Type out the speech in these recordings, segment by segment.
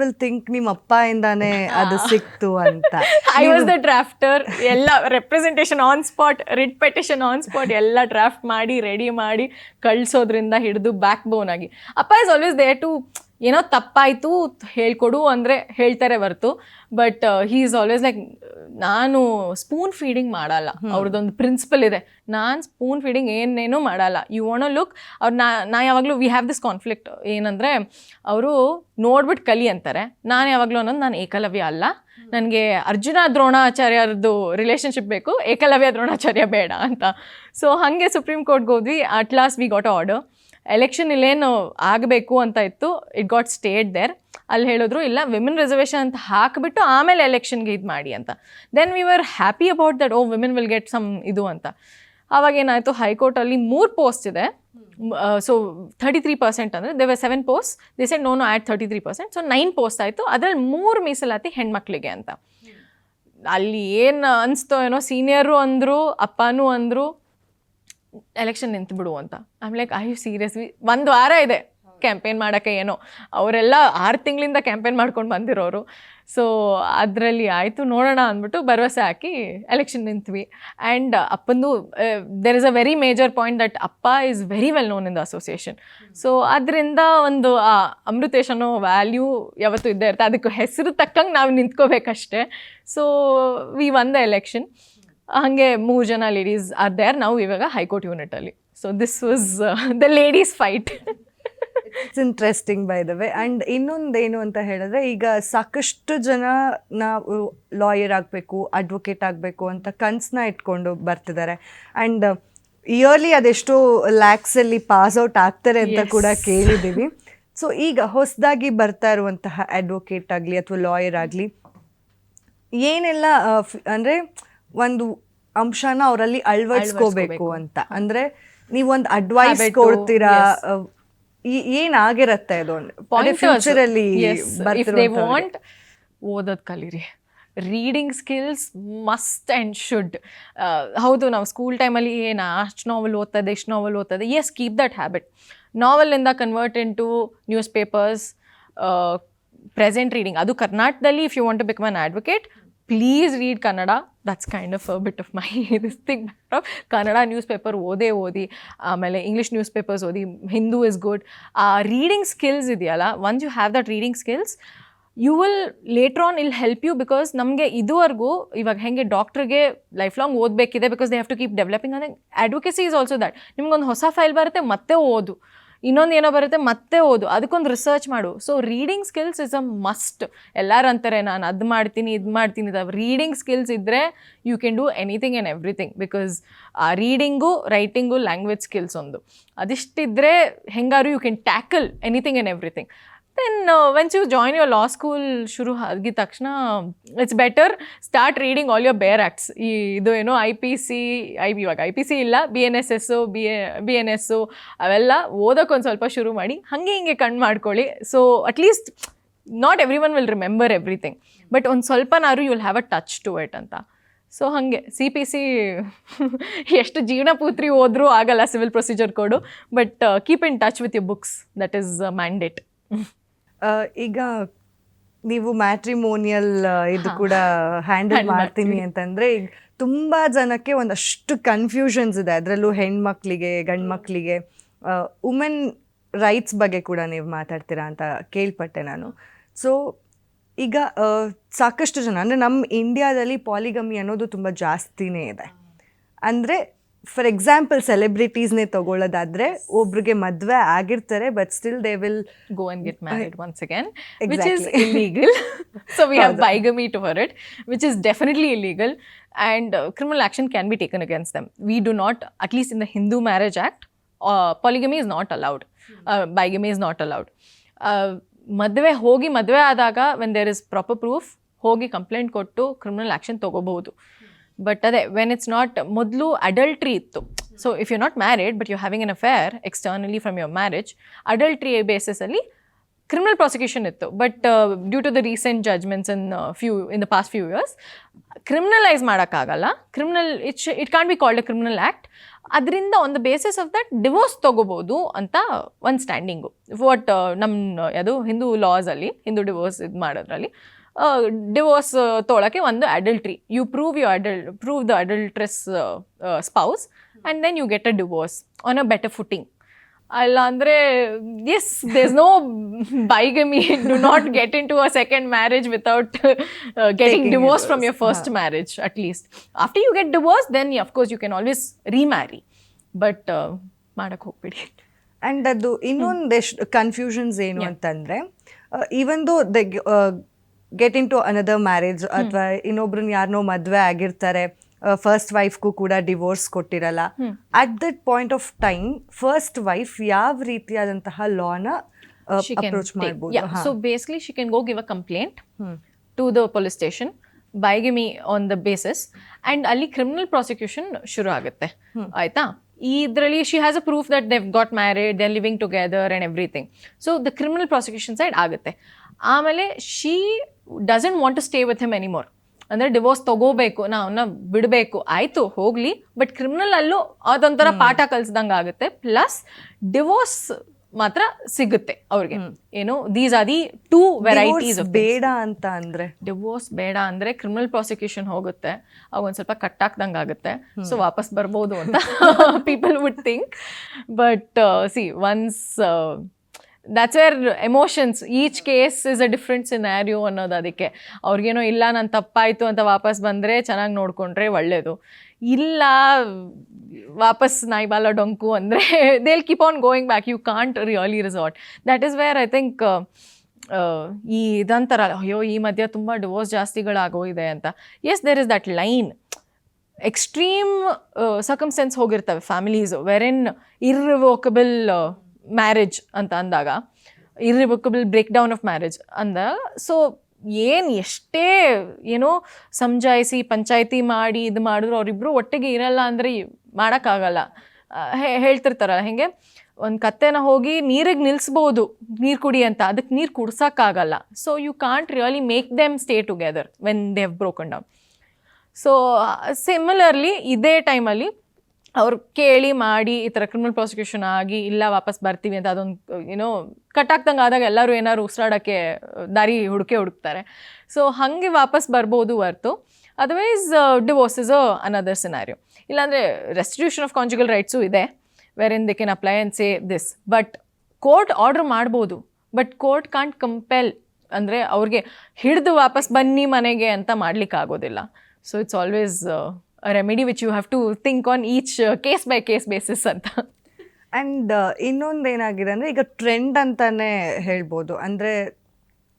Will think ನಿಮ್ಮ ಅಪ್ಪ ಇಂದಾನೆ ಅದು ಸಿಕ್ತು ಅಂತ. ಐ ವಾಸ್ ದ ಡ್ರಾಫ್ಟರ್ ಎಲ್ಲ representation on spot writ petition on spot ಎಲ್ಲ ಡ್ರಾಫ್ಟ್ ಮಾಡಿ ರೆಡಿ ಮಾಡಿ ಕಳ್ಸೋದ್ರಿಂದ ಹಿಡಿದು ಬ್ಯಾಕ್ ಬೋನ್ ಆಗಿ. ಅಪ್ಪ ಇಸ್ ಆಲ್ವೇಸ್ ದೇ ಟು ಏನೋ ತಪ್ಪಾಯಿತು ಹೇಳ್ಕೊಡು ಅಂದರೆ ಹೇಳ್ತಾರೆ ಹೊರ್ತು. But he is always like ನಾನು ಸ್ಪೂನ್ ಫೀಡಿಂಗ್ ಮಾಡಲ್ಲ. ಅವ್ರದ್ದೊಂದು ಪ್ರಿನ್ಸಿಪಲ್ ಇದೆ. ನಾನು ಸ್ಪೂನ್ ಫೀಡಿಂಗ್ ಏನೇನೂ ಮಾಡಲ್ಲ. ಯು ವಾಂಟ್ ಲುಕ್ ಅವ್ರು ನಾ ನಾ ಯಾವಾಗಲೂ ವಿ ಹ್ಯಾವ್ ದಿಸ್ ಕಾನ್ಫ್ಲಿಕ್ಟ್ ಏನಂದರೆ ಅವರು ನೋಡ್ಬಿಟ್ಟು ಕಲಿ ಅಂತಾರೆ. ನಾನು ಯಾವಾಗಲೂ ಅನ್ನೋದು ನಾನು ಏಕಲವ್ಯ ಅಲ್ಲ. ನನಗೆ ಅರ್ಜುನ ದ್ರೋಣಾಚಾರ್ಯರದ್ದು ರಿಲೇಷನ್ಶಿಪ್ ಬೇಕು. ಏಕಲವ್ಯ ದ್ರೋಣಾಚಾರ್ಯ ಬೇಡ ಅಂತ. ಸೊ ಹಾಗೆ ಸುಪ್ರೀಂ ಕೋರ್ಟ್ಗೆ ಹೋದ್ವಿ. At last we got order election ಇಲ್ಲೇನು ಆಗಬೇಕು ಅಂತ ಇತ್ತು ಇಟ್ ಗಾಟ್ ಸ್ಟೇಟ್ ದೇರ್ ಅಲ್ಲಿ ಹೇಳಿದ್ರು, ಇಲ್ಲ ವಿಮೆನ್ ರಿಸರ್ವೇಷನ್ ಅಂತ ಹಾಕಿಬಿಟ್ಟು ಆಮೇಲೆ ಎಲೆಕ್ಷನ್ಗೆ ಇದು ಮಾಡಿ ಅಂತ. Then we were happy about that oh women will get some ಇದು ಅಂತ. ಆವಾಗ ಏನಾಯಿತು ಹೈಕೋರ್ಟಲ್ಲಿ ಮೂರು ಪೋಸ್ಟ್ ಇದೆ. ಸೊ ಥರ್ಟಿ ತ್ರೀ ಪರ್ಸೆಂಟ್ ಅಂದರೆ they've seven post they said no no at thirty three percent so nine post ಆಯಿತು. ಅದರಲ್ಲಿ ಮೂರು ಮೀಸಲಾತಿ ಹೆಣ್ಮಕ್ಳಿಗೆ ಅಂತ. ಅಲ್ಲಿ ಏನು ಅನಿಸ್ತೋ ಏನೋ ಸೀನಿಯರು ಅಂದರು, ಅಪ್ಪನೂ ಅಂದರು ಎಲೆಕ್ಷನ್ ನಿಂತು ಬಿಡು ಅಂತ I'm like I you seriously ಒಂದು ವಾರ ಇದೆ ಕ್ಯಾಂಪೇನ್ ಮಾಡೋಕ್ಕೆ ಏನೋ. ಅವರೆಲ್ಲ ಆರು ತಿಂಗಳಿಂದ ಕ್ಯಾಂಪೇನ್ ಮಾಡ್ಕೊಂಡು ಬಂದಿರೋರು. ಸೊ ಅದರಲ್ಲಿ ಆಯಿತು, ನೋಡೋಣ ಅಂದ್ಬಿಟ್ಟು ಭರವಸೆ ಹಾಕಿ ಎಲೆಕ್ಷನ್ ನಿಂತ್ವಿ. And ಅಪ್ಪಂದು there is a very major point that ಅಪ್ಪ is very well known in the association so ಅದರಿಂದ ಒಂದು, ಆ, ಅಮೃತೇಶ್ ಅನ್ನೋ ವ್ಯಾಲ್ಯೂ ಯಾವತ್ತೂ ಇದ್ದೇ ಇರುತ್ತೆ. ಅದಕ್ಕೆ ಹೆಸರು ತಕ್ಕಂಗೆ ನಾವು ನಿಂತ್ಕೋಬೇಕಷ್ಟೇ. So we won the election ಹಾಗೆ ಮೂರು ಜನ ಲೇಡೀಸ್ ಆರ್ ದೇರ್ ನಾವು ಇವಾಗ high court ಯೂನಿಟಲ್ಲಿ so this was the ladies fight it's interesting by the way and ಇನ್ನೊಂದೇನು ಅಂತ ಹೇಳಿದ್ರೆ ಈಗ ಸಾಕಷ್ಟು ಜನ ನಾವು ಲಾಯರ್ ಆಗಬೇಕು ಅಡ್ವೊಕೇಟ್ ಆಗಬೇಕು ಅಂತ ಕನ್ಸನ್ನ ಇಟ್ಕೊಂಡು ಬರ್ತಿದ್ದಾರೆ. ಆ್ಯಂಡ್ ಇಯರ್ಲಿ ಅದೆಷ್ಟೋ ಲ್ಯಾಕ್ಸಲ್ಲಿ ಪಾಸ್ ಔಟ್ ಆಗ್ತಾರೆ ಅಂತ ಕೂಡ ಕೇಳಿದ್ದೀವಿ. ಸೊ ಈಗ ಹೊಸದಾಗಿ ಬರ್ತಾ ಇರುವಂತಹ ಅಡ್ವೊಕೇಟ್ ಆಗಲಿ ಅಥವಾ ಲಾಯರ್ ಆಗಲಿ ಏನೆಲ್ಲ ಅಂದರೆ ಅಂದ್ರೆ ಒಂದು ಅಂಶನ ಅವರಲ್ಲಿ ಅಳವಡಿಸ್ಕೋಬೇಕು ಅಂತ. ಅಂದ್ರೆ ನೀವೊಂದು ಅಡ್ವೈಸ್ ಕೊಡ್ತೀರಾ? ಏನಾಗಿರತ್ತೆ ಅದು? ಫ್ಯೂಚರ್ ಅಲ್ಲಿ. ವಾಂಟ್ ಓದೋದು ಕಲೀರಿ. Reading skills must and should ಹೌದು ನಾವು ಸ್ಕೂಲ್ ಟೈಮಲ್ಲಿ ಏನು ಅಷ್ಟು ನಾವೆಲ್ ಓದ್ತದೆ ಇಷ್ಟು ನಾವೆಲ್ ಓದ್ತದೆ yes keep that habit ನಾವೆಲಿಂದ convert into newspapers present reading ಅದು ಕರ್ನಾಟಕದಲ್ಲಿ if you want to become an advocate please read Kannada that's kind of bit of my this thing Kannada newspaper ಓದೇ ಓದಿ, ಆಮೇಲೆ ಇಂಗ್ಲೀಷ್ ನ್ಯೂಸ್ ಪೇಪರ್ಸ್ ಓದಿ Hindu is good ಆ reading skills ಇದೆಯಲ್ಲ once you have that reading skills you will later on it'll help you because ನಮಗೆ ಇದುವರೆಗೂ ಇವಾಗ ಹೆಂಗೆ ಡಾಕ್ಟ್ರಿಗೆ life long ಓದಬೇಕಿದೆ because they have to keep developing ಅಂದರೆ ಅಡ್ವೊಕೇಸಿ ಈಸ್ ಆಲ್ಸೋ ದಟ್ ನಿಮ್ಗೊಂದು ಹೊಸ ಫೈಲ್ ಬರುತ್ತೆ, ಮತ್ತೆ ಓದು. ಇನ್ನೊಂದು ಏನೋ ಬರುತ್ತೆ, ಮತ್ತೆ ಓದು. ಅದಕ್ಕೊಂದು ರಿಸರ್ಚ್ ಮಾಡು. So reading skills is a must ಎಲ್ಲರೂ ಅಂತಾರೆ, ನಾನು ಅದು ಮಾಡ್ತೀನಿ, ಇದು ಮಾಡ್ತೀನಿ. ರೀಡಿಂಗ್ ಸ್ಕಿಲ್ಸ್ ಇದ್ದರೆ you can do anything and everything because reading writing language skills ಒಂದು. ಅದಿಷ್ಟಿದ್ರೆ ಹೆಂಗಾರು you can tackle anything and everything then when's you join your law school ಶುರು ಆಗಿದ ತಕ್ಷಣ it's better start reading all your bare acts ಈ ಇದು ಏನೋ I P C I ಇವಾಗ I P C ಇಲ್ಲ B N S S B A B N S S ಓದೋಕ್ಕೊಂದು ಸ್ವಲ್ಪ ಶುರು ಮಾಡಿ ಹಾಗೆ ಹಿಂಗೆ ಕಣ್ಣು ಮಾಡ್ಕೊಳ್ಳಿ so at least not everyone will remember everything but ಒಂದು ಸ್ವಲ್ಪನಾರು you will have a touch to it ಅಂತ ಸೊ ಹಾಗೆ ಸಿ ಪಿ ಸಿ ಎಷ್ಟು ಜೀವನ ಪೂತ್ರಿ ಹೋದರೂ ಆಗಲ್ಲ civil procedure code. But keep in touch with you books that is mandate ಈಗ ನೀವು ಮ್ಯಾಟ್ರಿಮೋನಿಯಲ್ ಇದು ಕೂಡ ಹ್ಯಾಂಡಲ್ ಮಾಡ್ತೀನಿ ಅಂತಂದ್ರೆ ಈಗ ತುಂಬಾ ಜನಕ್ಕೆ ಒಂದಷ್ಟು ಕನ್ಫ್ಯೂಷನ್ಸ್ ಇದೆ. ಅದರಲ್ಲೂ ಹೆಣ್ಮಕ್ಳಿಗೆ ಗಂಡ್ಮಕ್ಳಿಗೆ ವುಮೆನ್ ರೈಟ್ಸ್ ಬಗ್ಗೆ ಕೂಡ ನೀವು ಮಾತಾಡ್ತೀರಾ ಅಂತ ಕೇಳ್ಪಟ್ಟೆ ನಾನು. ಸೊ ಈಗ ಸಾಕಷ್ಟು ಜನ ಅಂದರೆ ನಮ್ಮ ಇಂಡಿಯಾದಲ್ಲಿ ಪಾಲಿಗಮಿ ಅನ್ನೋದು ತುಂಬ ಜಾಸ್ತಿನೇ ಇದೆ. ಅಂದರೆ ಫಾರ್ ಎಕ್ಸಾಂಪಲ್ ಸೆಲೆಬ್ರಿಟೀಸ್ನೇ ತಗೊಳ್ಳೋದಾದ್ರೆ ಒಬ್ರಿಗೆ ಮದುವೆ ಆಗಿರ್ತಾರೆ but still they will go and get married once again, which is Exactly. illegal. so we have ಹೌದು. bigamy to for it, which is definitely illegal, and uh, criminal action can be taken against them. We do not, at least in the Hindu Marriage Act, uh, polygamy is not allowed. Uh, bigamy is not allowed. Uh, ಮದುವೆ ಹೋಗಿ ಮದುವೆ ಆದಾಗ when there is proper proof ಹೋಗಿ complaint ಕೊಟ್ಟು criminal action ತೊಗೋಬಹುದು but ಅದೇ when it's not ಮೊದಲು adultery ಇತ್ತು. So if you not married but you having an affair externally from your marriage adultery ಬೇಸಿಸಲ್ಲಿ criminal prosecution ಇತ್ತು. But due to the recent judgments in few in the past few years criminalise ಮಾಡೋಕ್ಕಾಗಲ್ಲ. Criminal it it can be called a criminal act ಅದರಿಂದ on the basis of that divorce ತೊಗೋಬೋದು ಅಂತ ಒಂದು standing what ನಮ್ಮ ಯಾವುದು, Hindu ಲಾಸಲ್ಲಿ Hindu divorce ಇದು ಮಾಡೋದ್ರಲ್ಲಿ. Divorce ತೊಗೊಳಕ್ಕೆ ಒಂದು adultery you prove you adult prove the adulteress spouse and then you get a divorce on a better footing ಅಲ್ಲ ಅಂದರೆ as there's no bigamy do not get into a second marriage without getting divorce from your first marriage at least after you get divorce then of course you can always remarry but ಮಾಡಕ್ಕೆ ಹೋಗ್ಬಿಡಿ. And ಅದು ಇನ್ನೊಂದೆಷ್ಟು confusions ಏನು ಅಂತಂದರೆ even though they get into another marriage ಅಥವಾ ಇನ್ನೊಬ್ರನ್ನ ಯಾರನ್ನೋ ಮದ್ವೆ ಆಗಿರ್ತಾರೆ ಫಸ್ಟ್ ವೈಫ್ಗೂ ಕೂಡ divorce ಕೊಟ್ಟಿರಲ್ಲ. At that point of time first wife ಯಾವ ರೀತಿಯಾದಂತಹ ಲಾನ approach Yeah, so basically she can go give a complaint to the police station. Bigamy on the basis and ಅಲ್ಲಿ ಕ್ರಿಮಿನಲ್ ಪ್ರಾಸಿಕ್ಯೂಷನ್ ಶುರು ಆಗುತ್ತೆ. ಆಯ್ತಾ? ಇದರಲ್ಲಿ she has a proof that they've got married they living together and everything so the criminal prosecution side ಆಗುತ್ತೆ. ಆಮೇಲೆ she doesn't want to stay with him anymore ಅಂದರೆ divorce ತೊಗೋಬೇಕು ನಾ ಅವನ್ನ ಬಿಡಬೇಕು ಆಯಿತು ಹೋಗಲಿ. ಬಟ್ ಕ್ರಿಮಿನಲ್ ಅಲ್ಲೂ ಅದೊಂಥರ ಪಾಠ ಕಲಿಸ್ದಂಗೆ ಆಗುತ್ತೆ. ಪ್ಲಸ್ ಡಿವೋರ್ಸ್ ಮಾತ್ರ ಸಿಗುತ್ತೆ ಅವ್ರಿಗೆ. ಏನು these are the two varieties ಬೇಡ ಅಂತ ಅಂದ್ರೆ? ಡಿವೋರ್ಸ್ ಬೇಡ ಅಂದ್ರೆ ಕ್ರಿಮಿನಲ್ ಪ್ರಾಸಿಕ್ಯೂಷನ್ ಹೋಗುತ್ತೆ. ಅವಾಗ ಒಂದು ಸ್ವಲ್ಪ ಕಟ್ಟಾಕ್ದಂಗೆ ಆಗುತ್ತೆ. ಸೊ ವಾಪಸ್ ಬರ್ಬೋದು ಅಂತ people would think but see once that's where emotions each case is a different scenario ಅನ್ನೋದು ಅದಕ್ಕೆ. ಅವ್ರಿಗೇನೋ ಇಲ್ಲ, ನಾನು ತಪ್ಪಾಯಿತು ಅಂತ ವಾಪಸ್ ಬಂದರೆ ಚೆನ್ನಾಗಿ ನೋಡಿಕೊಂಡ್ರೆ ಒಳ್ಳೆಯದು ಇಲ್ಲ, ವಾಪಸ್ ನಾಯಿಬಾಲ ಡೊಂಕು ಅಂದರೆ they'll keep on going back you can't really resort that is where I think ಈ ಇದಂತರ, ಅಯ್ಯೋ, ಈ ಮಧ್ಯೆ ತುಂಬ ಡಿವೋರ್ಸ್ ಜಾಸ್ತಿಗಳಾಗೋಗಿದೆ ಅಂತ. Yes there is that line extreme circumstances ಹೋಗಿರ್ತವೆ families in irrevocable marriage ಅಂತ ಅಂದಾಗ irrevocable break down of marriage ಅಂದ. ಸೊ ಏನು ಎಷ್ಟೇ ಏನೋ ಸಮಜಾಯಿಸಿ ಪಂಚಾಯಿತಿ ಮಾಡಿ, ಇದು ಮಾಡಿದ್ರು ಅವರಿಬ್ಬರು ಒಟ್ಟಿಗೆ ಇರಲ್ಲ ಅಂದರೆ ಮಾಡೋಕ್ಕಾಗಲ್ಲ. ಹೇಳ್ತಿರ್ತಾರಲ್ಲ ಹೆಂಗೆ? ಒಂದು ಕತ್ತೆನ ಹೋಗಿ ನೀರಿಗೆ ನಿಲ್ಲಿಸ್ಬೋದು ನೀರು ಕುಡಿ ಅಂತ. ಅದಕ್ಕೆ ನೀರು ಕುಡ್ಸೋಕ್ಕಾಗಲ್ಲ. So you can't really make them stay together when they have broken down so similarly ಇದೇ ಟೈಮಲ್ಲಿ ಅವ್ರು ಕೇಳಿ ಮಾಡಿ ಈ ಥರ ಕ್ರಿಮಿನಲ್ ಪ್ರಾಸಿಕ್ಯೂಷನ್ ಆಗಿ ಇಲ್ಲ ವಾಪಸ್ ಬರ್ತೀವಿ ಅಂತ ಅದೊಂದು ಏನೋ ಕಟ್ ಆಗ್ದಂಗೆ ಆದಾಗ ಎಲ್ಲರೂ ಏನಾದ್ರು ಉಸಿರಾಡೋಕ್ಕೆ, ದಾರಿ ಹುಡುಕೆ ಹುಡುಕ್ತಾರೆ. ಸೊ ಹಾಗೆ ವಾಪಸ್ ಬರ್ಬೋದು ಹೊರ್ತು. Otherwise divorce is another scenario ಇಲ್ಲಾಂದರೆ ರೆಸ್ಟಿಟ್ಯೂಷನ್ ಆಫ್ ಕಾನ್ಜುಗಲ್ ರೈಟ್ಸು ಇದೆ wherein they can apply and say this but court order ಮಾಡ್ಬೋದು. ಬಟ್ ಕೋರ್ಟ್ ಕಾಂಟ್ ಕಂಪೆಲ್ ಅಂದರೆ ಅವ್ರಿಗೆ ಹಿಡಿದು ವಾಪಸ್ ಬನ್ನಿ ಮನೆಗೆ ಅಂತ ಮಾಡ್ಲಿಕ್ಕೆ ಆಗೋದಿಲ್ಲ so it's always remedy which you have to think on each case by case basis ಅಂತ. ಆ್ಯಂಡ್ ಇನ್ನೊಂದು ಏನಾಗಿದೆ ಅಂದರೆ ಈಗ ಟ್ರೆಂಡ್ ಅಂತಲೇ ಹೇಳ್ಬೋದು. ಅಂದರೆ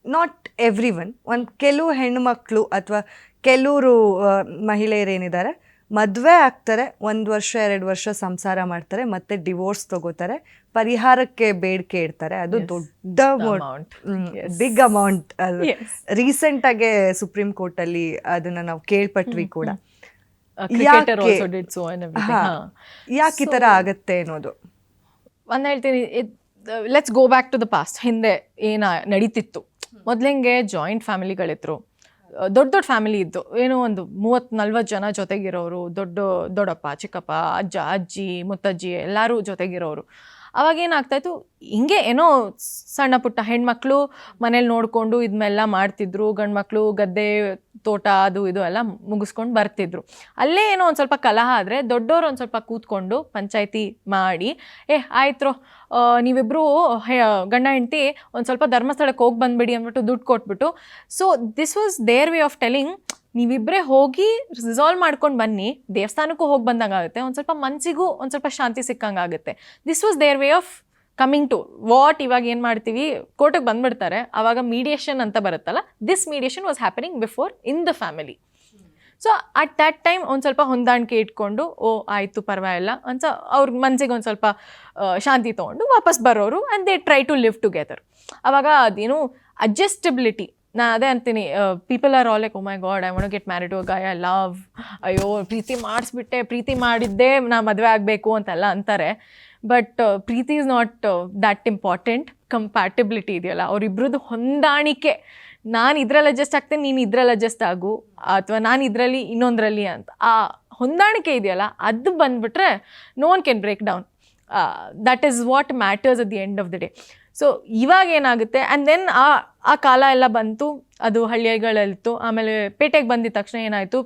ನಾಟ್ ಎವ್ರಿ ಒನ್ ಒಂದು ಕೆಲವು ಹೆಣ್ಮಕ್ಳು ಅಥವಾ ಕೆಲವರು ಮಹಿಳೆಯರೇನಿದ್ದಾರೆ ಮದುವೆ ಆಗ್ತಾರೆ ಒಂದು ವರ್ಷ ಎರಡು ವರ್ಷ ಸಂಸಾರ ಮಾಡ್ತಾರೆ ಮತ್ತೆ ಡಿವೋರ್ಸ್ ತಗೋತಾರೆ ಪರಿಹಾರಕ್ಕೆ ಬೇಡಿಕೆ ಇಡ್ತಾರೆ. ಅದು ದೊಡ್ಡ amount. Big amount Yes. Recent supreme ಕೋರ್ಟಲ್ಲಿ ಅದನ್ನು ನಾವು ಕೇಳ್ಪಟ್ವಿ ಕೂಡ. ಯಾಕೆ? ಈ ತರ ಆಗತ್ತೆ ಅನ್ನೋದು? ಒಂದು ಹೇಳ್ತೀನಿ let's go back to the past ಹಿಂದೆ ಏನ ನಡೀತಿತ್ತು. ಮೊದ್ಲಿಂಗೆ ಜಾಯಿಂಟ್ ಫ್ಯಾಮಿಲಿಗಳಿದ್ರು ದೊಡ್ಡ ದೊಡ್ಡ ಫ್ಯಾಮಿಲಿ ಇದ್ದು. ಏನೋ ಒಂದು ಮೂವತ್ ನಲ್ವತ್ ಜನ ಜೊತೆಗಿರೋರು ದೊಡ್ಡ ದೊಡ್ಡಪ್ಪ ಚಿಕ್ಕಪ್ಪ ಅಜ್ಜ ಅಜ್ಜಿ ಮುತ್ತಜ್ಜಿ ಎಲ್ಲರೂ ಜೊತೆಗಿರೋರು. ಅವಾಗ ಏನಾಗ್ತಾಯಿತ್ತು ಹಿಂಗೆ ಏನೋ ಸಣ್ಣ ಪುಟ್ಟ ಹೆಣ್ಮಕ್ಳು ಮನೇಲಿ ನೋಡಿಕೊಂಡು ಇದನ್ನೆಲ್ಲ ಮಾಡ್ತಿದ್ರು ಗಂಡು ಮಕ್ಕಳು ಗದ್ದೆ ತೋಟ ಅದು ಇದು ಎಲ್ಲ ಮುಗಿಸ್ಕೊಂಡು ಬರ್ತಿದ್ರು. ಅಲ್ಲೇ ಏನೋ ಒಂದು ಸ್ವಲ್ಪ ಕಲಹ ಆದರೆ ದೊಡ್ಡವರು ಒಂದು ಸ್ವಲ್ಪ ಕೂತ್ಕೊಂಡು ಪಂಚಾಯಿತಿ ಮಾಡಿ, ಏ ಆಯ್ತು ನೀವಿಬ್ಬರು ಗಂಡ ಹೆಂಡತಿ ಒಂದು ಸ್ವಲ್ಪ ಧರ್ಮಸ್ಥಳಕ್ಕೆ ಹೋಗಿ ಬಂದ್ಬಿಡಿ ಅಂದ್ಬಿಟ್ಟು ದುಡ್ಡು ಕೊಟ್ಬಿಟ್ಟು. So this was their way of telling ನೀವಿಬ್ಬರೇ ಹೋಗಿ ರಿಸಾಲ್ವ್ ಮಾಡ್ಕೊಂಡು ಬನ್ನಿ. ದೇವಸ್ಥಾನಕ್ಕೂ ಹೋಗಿ ಬಂದಂಗೆ ಆಗುತ್ತೆ ಒಂದು ಸ್ವಲ್ಪ ಮನಸ್ಸಿಗೂ ಒಂದು ಸ್ವಲ್ಪ ಶಾಂತಿ ಸಿಕ್ಕಂಗಾಗುತ್ತೆ. This was their way of coming to what ಇವಾಗ ಏನು ಮಾಡ್ತೀವಿ, ಕೋರ್ಟಿಗೆ ಬಂದ್ಬಿಡ್ತಾರೆ. ಆವಾಗ ಮೀಡಿಯೇಷನ್ ಅಂತ ಬರುತ್ತಲ್ಲ this mediation was happening before in the family so at that time ಒಂದು ಸ್ವಲ್ಪ ಹೊಂದಾಣಿಕೆ ಇಟ್ಕೊಂಡು, ಓ, ಆಯಿತು, ಪರವಾಗಿಲ್ಲ. ಅಂತ ಅವ್ರ ಮನಸ್ಸಿಗೆ ಒಂದು ಸ್ವಲ್ಪ ಶಾಂತಿ ತೊಗೊಂಡು ವಾಪಸ್ ಬರೋರು and they try to live together ಆವಾಗ ಅದೇನು ಅಡ್ಜಸ್ಟಬಿಲಿಟಿ ನಾ ಅದೇ ಅಂತೀನಿ people are all like oh my God I want get married to guy I love ಅಯ್ಯೋ, ಪ್ರೀತಿ ಮಾಡಿಸ್ಬಿಟ್ಟೆ, ಪ್ರೀತಿ ಮಾಡಿದ್ದೇ ನಾ ಮದುವೆ ಆಗಬೇಕು ಅಂತೆಲ್ಲ ಅಂತಾರೆ. But Preethi is not that important compatibility ಇದೆಯಲ್ಲ ಅವರಿಬ್ರದ್ದು ಹೊಂದಾಣಿಕೆ. ನಾನು ಇದ್ರಲ್ಲಿ ಅಡ್ಜಸ್ಟ್ ಆಗ್ತೇನೆ, ನೀನು ಇದ್ರಲ್ಲಿ ಅಡ್ಜಸ್ಟ್ ಆಗು. ಅಥವಾ ನಾನು ಇದರಲ್ಲಿ ಇನ್ನೊಂದರಲ್ಲಿ ಅಂತ. ಆ ಹೊಂದಾಣಿಕೆ ಇದೆಯಲ್ಲ, ಅದು ಬಂದ್ಬಿಟ್ರೆ no one can break down that is what matters at the end of the day so ಇವಾಗ ಏನಾಗುತ್ತೆ? ಆ್ಯಂಡ್ ದೆನ್ ಆ ಆ ಕಾಲ ಎಲ್ಲ ಬಂತು. ಅದು ಹಳ್ಳಿಗಳಲ್ಲಿತ್ತು. ಆಮೇಲೆ ಪೇಟೆಗೆ ಬಂದಿದ ತಕ್ಷಣ ಏನಾಯಿತು?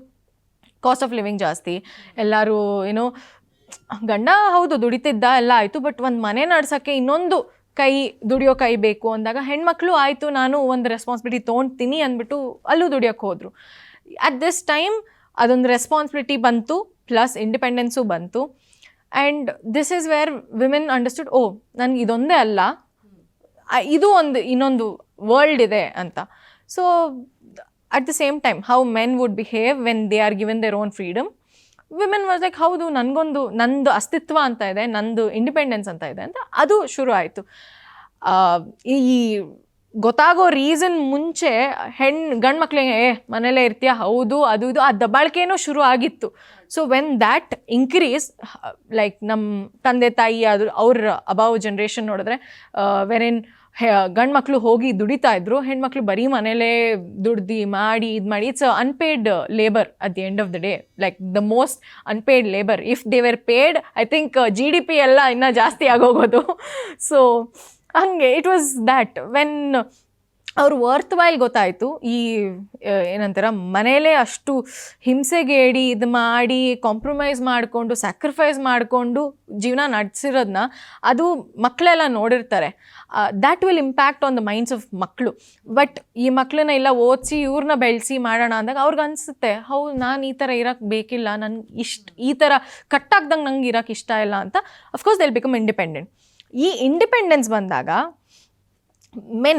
ಕಾಸ್ಟ್ ಆಫ್ ಲಿವಿಂಗ್ ಜಾಸ್ತಿ. ಎಲ್ಲರೂ ಏನು ಗಂಡ ಹೌದು, ದುಡಿತಿದ್ದ ಎಲ್ಲ ಆಯಿತು. ಬಟ್ ಒಂದು ಮನೆ ನಡ್ಸೋಕ್ಕೆ ಇನ್ನೊಂದು ಕೈ, ದುಡಿಯೋ ಕೈ ಬೇಕು ಅಂದಾಗ ಹೆಣ್ಮಕ್ಳು ಆಯಿತು, ನಾನು ಒಂದು ರೆಸ್ಪಾನ್ಸಿಬಿಲಿಟಿ ತೊಗೊಳ್ತೀನಿ ಅಂದ್ಬಿಟ್ಟು ಅಲ್ಲೂ ದುಡಿಯೋಕ್ಕೆ ಹೋದರು. ಅಟ್ ದಿಸ್ ಟೈಮ್ ಅದೊಂದು ರೆಸ್ಪಾನ್ಸಿಬಿಲಿಟಿ ಬಂತು. ಪ್ಲಸ್ ಇಂಡಿಪೆಂಡೆನ್ಸು ಬಂತು. And this is where women understood ಓ ನನಗೆ ಇದೊಂದೇ ಅಲ್ಲ. ಇದು ಒಂದು, ಇನ್ನೊಂದು ವರ್ಲ್ಡ್ ಇದೆ ಅಂತ. So at the same time how men would behave when they are given their own freedom women was like ಹೌದು, ನನಗೊಂದು, ನಂದು ಅಸ್ತಿತ್ವ ಅಂತ ಇದೆ, ನಂದು ಇಂಡಿಪೆಂಡೆನ್ಸ್ ಅಂತ ಇದೆ ಅಂತ ಅದು ಶುರು ಆಯಿತು. ಈ ಗೊತ್ತಾಗೋ ರೀಸನ್ ಮುಂಚೆ ಹೆಣ್ಣು ಗಂಡು ಮಕ್ಳಿಗೆ ಏ ಮನೇಲೇ ಇರ್ತೀಯ? ಹೌದು, ಅದು, ಇದು. ಆ ದಬ್ಬಾಳಿಕೆನೂ ಶುರು ಆಗಿತ್ತು. So when that increase like ನಮ್ಮ ತಂದೆ, ತಾಯಿ ಆದರೂ ಅವ್ರ ಅಬಾವ್ ಜನ್ರೇಷನ್ ನೋಡಿದ್ರೆ ವೆರಿನ್ ಗಂಡು ಮಕ್ಕಳು ಹೋಗಿ ದುಡಿತಾ ಇದ್ರು ಹೆಣ್ಮಕ್ಳು ಬರೀ ಮನೇಲೇ ದುಡ್ದು ಮಾಡಿ, ಇದು ಮಾಡಿ it's unpaid labour at the end of the day like the most unpaid labour if they were paid I think G D P ಎಲ್ಲ ಇನ್ನೂ ಜಾಸ್ತಿ ಆಗೋಗೋದು. ಸೊ ಹಂಗೆ ಇಟ್ ವಾಸ್ ದ್ಯಾಟ್ ವೆನ್ ಅವ್ರು ವರ್ತ್ ವೈಲ್ ಗೊತ್ತಾಯಿತು. ಈ ಏನಂತಾರ, ಮನೇಲೇ ಅಷ್ಟು ಹಿಂಸೆಗೇಡಿ ಇದು ಮಾಡಿ ಕಾಂಪ್ರಮೈಸ್ ಮಾಡಿಕೊಂಡು ಸ್ಯಾಕ್ರಿಫೈಸ್ ಮಾಡಿಕೊಂಡು ಜೀವನ ನಡೆಸಿರೋದನ್ನ ಅದು ಮಕ್ಕಳೆಲ್ಲ ನೋಡಿರ್ತಾರೆ. That will impact on the minds of ಮಕ್ಕಳು ಬಟ್ ಈ ಮಕ್ಕಳನ್ನ ಎಲ್ಲ ಓದಿಸಿ ಇವ್ರನ್ನ ಬೆಳೆಸಿ ಮಾಡೋಣ ಅಂದಾಗ ಅವ್ರಿಗೆ ಅನಿಸುತ್ತೆ, ಹೌದು, ನಾನು ಈ ಥರ ಇರೋಕ್ಕೆ ಬೇಕಿಲ್ಲ ನನ್ಗೆ ಇಷ್ಟ, ಈ ಥರ ಕಟ್ಟಾಗ್ದಂಗೆ ನಂಗೆ ಇರೋಕ್ಕೆ ಇಷ್ಟ ಇಲ್ಲ ಅಂತ. Of course they'll become independent ಈ ಇಂಡಿಪೆಂಡೆನ್ಸ್ ಬಂದಾಗ men,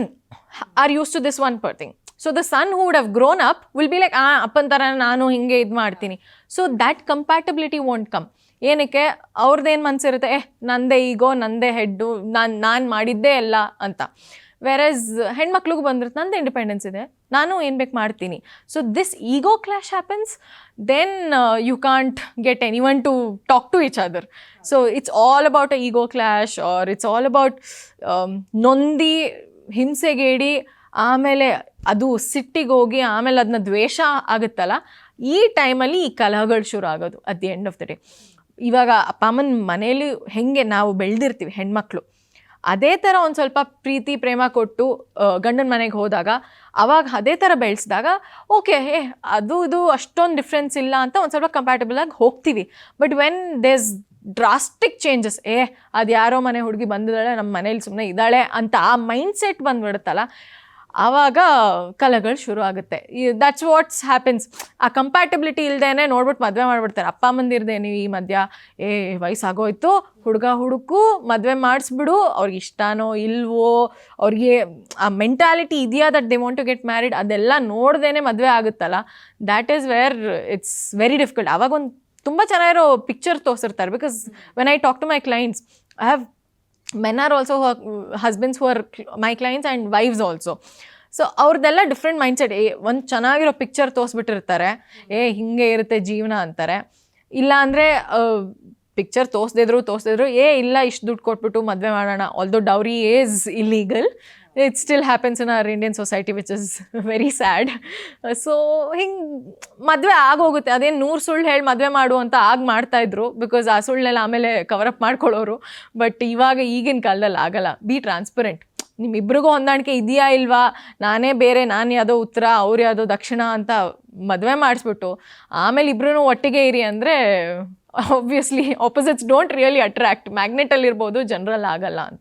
are used to this one per thing. So, the son who would have grown up will be like, ಆ, ಅಪ್ಪನ ಥರ ನಾನು ಹಿಂಗೆ ಇದು ಮಾಡ್ತೀನಿ. So that compatibility won't come ಏನಕ್ಕೆ? ಅವ್ರದ್ದೇನು ಮನಸ್ಸಿರುತ್ತೆ ಏ ನಂದೇ ಈಗೋ, ನಂದೇ ಹೆಡ್ಡು ನಾನು ನಾನು ಮಾಡಿದ್ದೇ ಎಲ್ಲ ಅಂತ. ವೆರಸ್ ಹೆಣ್ಮಕ್ಳಿಗೂ ಬಂದಿರುತ್ತೆ, ನಂದು ಇಂಡಿಪೆಂಡೆನ್ಸ್ ಇದೆ. ನಾನು ಏನು ಬೇಕು ಮಾಡ್ತೀನಿ. So this ego clash happens then you can't get anyone to talk to each other so it's all about a ego clash or it's all about ನೊಂದಿ, ಹಿಂಸೆಗೇಡಿ, ಆಮೇಲೆ ಅದು ಸಿಟ್ಟಿಗೆ ಹೋಗಿ, ಆಮೇಲೆ ಅದನ್ನ ದ್ವೇಷ ಆಗುತ್ತಲ್ಲ, ಈ ಟೈಮಲ್ಲಿ ಈ ಕಲಹಗಳು ಶುರು ಆಗೋದು at the end of the day ಇವಾಗ ಅಪ್ಪ ಅಮ್ಮನ ಮನೇಲಿ ಹೆಂಗೆ ನಾವು ಬೆಳೆದಿರ್ತೀವಿ, ಹೆಣ್ಮಕ್ಳು. ಅದೇ ಥರ ಒಂದು ಸ್ವಲ್ಪ ಪ್ರೀತಿ, ಪ್ರೇಮ ಕೊಟ್ಟು ಗಂಡನ ಮನೆಗೆ ಹೋದಾಗ, ಅವಾಗ ಅದೇ ಥರ ಬೆಳೆಸಿದಾಗ, ಓಕೆ ಹೇ ಅದು, ಇದು ಅಷ್ಟೊಂದು ಡಿಫ್ರೆನ್ಸ್ ಇಲ್ಲ ಅಂತ ಒಂದು ಸ್ವಲ್ಪ ಕಂಪ್ಯಾಟಬಲ್ ಆಗಿ ಹೋಗ್ತೀವಿ. But when there's drastic changes ಏ, ಅದು ಯಾರೋ ಮನೆ ಹುಡುಗಿ ಬಂದಿದ್ದಾಳೆ ನಮ್ಮ ಮನೇಲಿ ಸುಮ್ಮನೆ ಇದ್ದಾಳೆ ಅಂತ ಆ ಮೈಂಡ್ ಸೆಟ್ ಬಂದ್ಬಿಡುತ್ತಲ್ಲ ಆವಾಗ ಕಲೆಗಳು ಶುರು ಆಗುತ್ತೆ. ದಟ್ಸ್ ವಾಟ್ಸ್ ಹ್ಯಾಪನ್ಸ್ ಆ ಕಂಪ್ಯಾಟಬಿಲಿಟಿ ಇಲ್ದೇನೆ ನೋಡ್ಬಿಟ್ಟು ಮದುವೆ ಮಾಡಿಬಿಡ್ತಾರೆ. ಅಪ್ಪ ಅಮ್ಮಂದಿರದೆ ನೀವು ಈ ಮಧ್ಯ ಏ, ವಯಸ್ಸಾಗೋಯ್ತು, ಹುಡುಗ ಹುಡುಕು ಮದುವೆ ಮಾಡಿಸ್ಬಿಡು, ಅವ್ರಿಗೆ ಇಷ್ಟನೋ ಇಲ್ವೋ, ಅವ್ರಿಗೆ, ಆ ಮೆಂಟಾಲಿಟಿ ಇದೆಯಾ that they want to get married ಅದೆಲ್ಲ ನೋಡ್ದೇನೆ ಮದುವೆ ಆಗುತ್ತಲ್ಲ? That is where it's very difficult ಅವಾಗ ಒಂದು ತುಂಬ ಚೆನ್ನಾಗಿರೋ picture ತೋರಿಸಿರ್ತಾರೆ. Because when I talk to my clients I have men are also husbands who are my clients and wives also so ಅವ್ರದ್ದೆಲ್ಲ different mindset ಏ, ಒಂದು ಚೆನ್ನಾಗಿರೋ ಪಿಕ್ಚರ್ ತೋರಿಸ್ಬಿಟ್ಟಿರ್ತಾರೆ. ಏ, ಹಿಂಗೆ ಇರುತ್ತೆ ಜೀವನ ಅಂತಾರೆ. ಇಲ್ಲ ಅಂದರೆ ಪಿಕ್ಚರ್ ತೋರಿಸ್ದಿದ್ರು ತೋರಿಸ್ದಿದ್ರು ಏ, ಇಲ್ಲ, ಇಷ್ಟು ದುಡ್ಡು ಕೊಟ್ಬಿಟ್ಟು ಮದುವೆ ಮಾಡೋಣ. Although dowry is illegal it still happens in our Indian society which is very sad so ಹಿಂಗೆ ಮದುವೆ ಆಗೋಗುತ್ತೆ. ಅದೇನು ನೂರು ಸುಳ್ಳು ಹೇಳಿ ಮದುವೆ ಮಾಡು ಅಂತ ಆಗ ಮಾಡ್ತಾಯಿದ್ರು ಬಿಕಾಸ್ ಆ ಸುಳ್ಳನ್ನೆಲ್ಲ ಆಮೇಲೆ ಕವರಪ್ ಮಾಡ್ಕೊಳ್ಳೋರು. ಬಟ್ ಇವಾಗ ಈಗಿನ ಕಾಲದಲ್ಲಿ ಆಗಲ್ಲ. ಬಿ ಟ್ರಾನ್ಸ್ಪರೆಂಟ್ ನಿಮ್ಮಿಬ್ರಿಗೂ ಹೊಂದಾಣಿಕೆ ಇದೆಯಾ ಇಲ್ವಾ? ನಾನೇ ಬೇರೆ, ನಾನು ಯಾವುದೋ ಉತ್ತರ, ಅವ್ರು ಯಾವುದೋ ದಕ್ಷಿಣ ಅಂತ ಮದುವೆ ಮಾಡಿಸ್ಬಿಟ್ಟು, ಆಮೇಲೆ ಇಬ್ರು ಒಟ್ಟಿಗೆ ಇರಿ ಅಂದರೆ obviously opposites don't really attract ಮ್ಯಾಗ್ನೆಟಲ್ಲಿರ್ಬೋದು general ಆಗಲ್ಲ ಅಂತ.